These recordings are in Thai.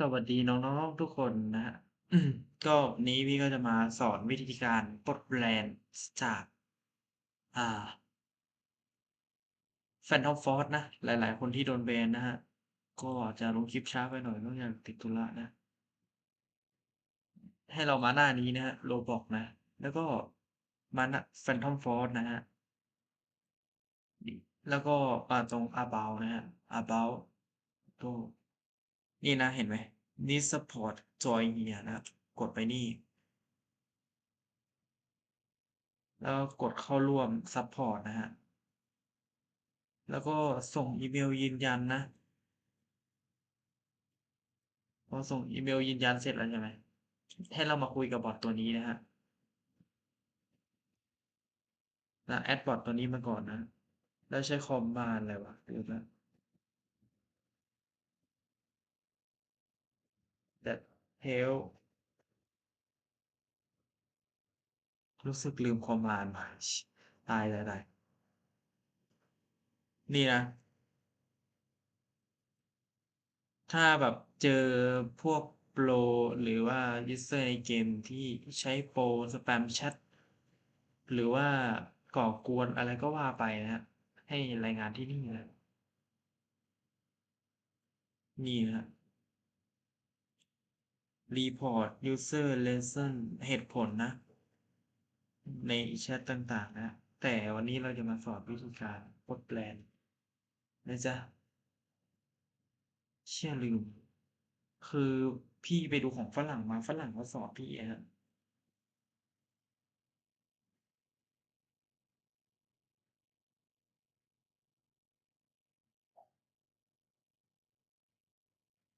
สวัสดีน้องๆทุกคนนะฮะก็วันนี้พี่ก็จะมาสอนวิธีการปลดแบรนด์จากอ่า Phantom Force นะ หลายๆ คนที่โดนแบนนะครับก็จะลงคลิปช้าไปหน่อยเนื่องจากติดธุระนะ ให้เรามาหน้านี้นะครับ Roblox นะ แล้วก็มาหน้า Phantom Force นะครับแล้วก็อ่าตรง About นะครับ About ก็ นี่นะเห็นไหม Need support join here นะครับกดไปนี่ แล้วกดเข้าร่วมซัปพอร์ตนะครับแล้วก็ส่งอีเมลยืนยันนะ พอส่งอีเมลยืนยันเสร็จแล้วใช่ไหม ให้เรามาคุยกับบอตตัวนี้นะครับนะ add บอตตัวนี้มาก่อนนะ แล้วใช้ command อะไรวะลืมแล้ว that help รู้สึกลืม command ว่ะชตายๆๆนี่นะ ถ้าแบบเจอพวกโปรหรือว่ายูสเซอร์ในเกมที่ใช้โปรสแปมแชตหรือว่าก่อกวนอะไรก็ว่าไปนะให้รายงานที่นี่นะนี่นะ report user lesson เหตุผลนะ ในแชตต่างๆ นะ แต่วันนี้เราจะมาสอนวิธีการปลดแบรนนะจ๊ะ เชี่ยลืม คือพี่ไปดูของฝรั่งมาฝรั่งเขาสอนพี่อะ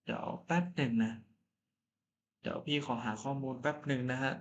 เดี๋ยวแป๊บหนึ่งนะ เดี๋ยวพี่ขอหาข้อมูลแป๊บหนึ่งนะฮะ